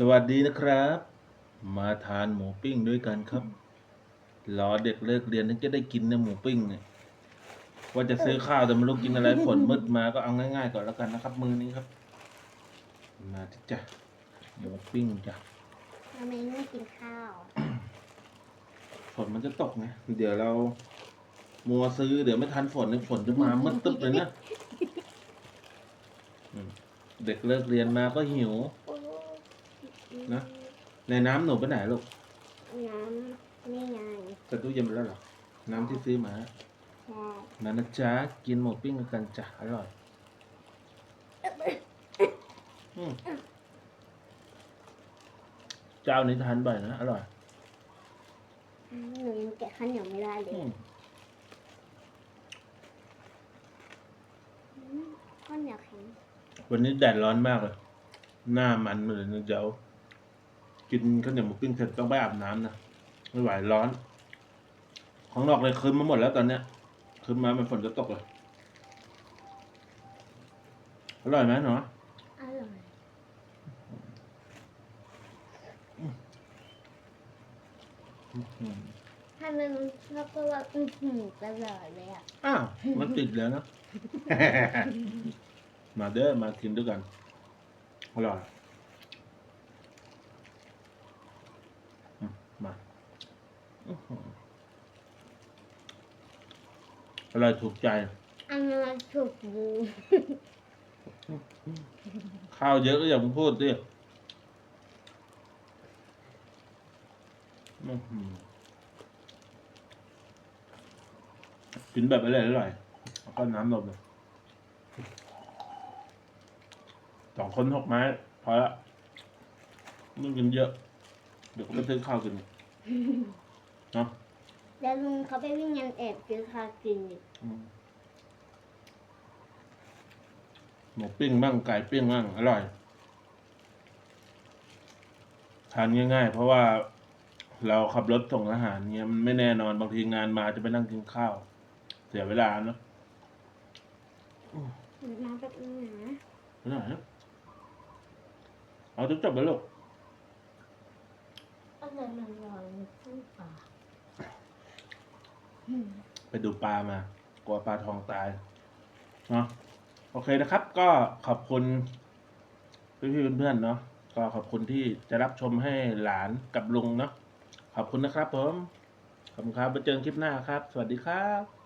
สวัสดีนะครับ มาทานหมูปิ้งด้วยกันครับ รอเด็กเลิกเรียนถึงจะได้กินนะหมูปิ้งเนี่ยว่าจะซื้อข้าวแต่ไม่รู้กินอะไรฝนมืดมาก็เอาง่ายๆก่อนแล้วกันนะครับ มือนี้ครับ มาที่จ้ะหมูปิ้งจ้ะทำไมไม่กินข้าวฝนมันจะตกไงเดี๋ยวเรามัวซื้อเดี๋ยวไม่ทันฝนเนี่ยฝนจะมามืดตึ๊บเลยนะอืมเด็กเลิกเรียนมาก็หิว นะในน้ำหนูไปไหนลูก น้ำนี่ไงกระตู้เย็นไปแล้วเหรอ น้ำที่ซื้อมาใช่นั่นนะจ๊ะกินหมูปิ้งกันจ้ะอร่อยอืมเจ้านี้ทานบ่อยนะอร่อยหนูยังแกะข้าวเหนียวไม่ได้เลยอืมอืมข้าวเหนียวแข็งวันนี้แดดร้อนมากเลย หน้ามันเลยนะเดี๋ยว กินข้าวเหนียวหมูปิ้งเสร็จต้องไปอาบน้ำนะไม่ไหวร้อน ของนอกเลยคืนมาหมดแล้วตอนเนี้ยคืนมามันฝนจะตกเลยอร่อยไหมเนาะอร่อยทำไมมันชอบพูดว่าอือหือตลอดเลยอะอ้าวมันติดแล้วนะมาเด้อมากินด้วยกันอร่อย มมาอื้อหืออร่อยถูกใจ อันนั้นถูกดูข้าวเยอะก็อย่าเพิ่งพูดดิอื้อหือกินแบบอร่อยอร่อยๆแล้วก็น้ำนมเลยสองคนหกไม้ พอละไม่กินเยอะเดี๋ยวก็ไปซื้อข้าวกินเนาะแล้วลุงเขาไปวิ่งยันแอบกินข้าวกินอีกอืมหมูปิ้งบ้างไก่ปิ้งบ้างอร่อยทานง่ายๆ เพราะว่าเราขับรถส่งอาหารเงี้ยมันไม่แน่นอนบางทีงานมาจะไปนั่งกินข้าว เสียเวลาเนาะน้ำแบบนี้นะ ไปไหนนะเอาจบจบๆไปลูก อะไรมันลอยในตู้ปลาไปดูปลามากลัวปลาทองตายเนาะโอเคนะครับ ก็ขอบคุณพี่ๆเพื่อนๆเนาะก็ขอบคุณที่จะรับชมให้หลานกับลุงเนาะขอบคุณนะครับผมขอบคุณครับไปเจอกันคลิปหน้าครับ สวัสดีครับ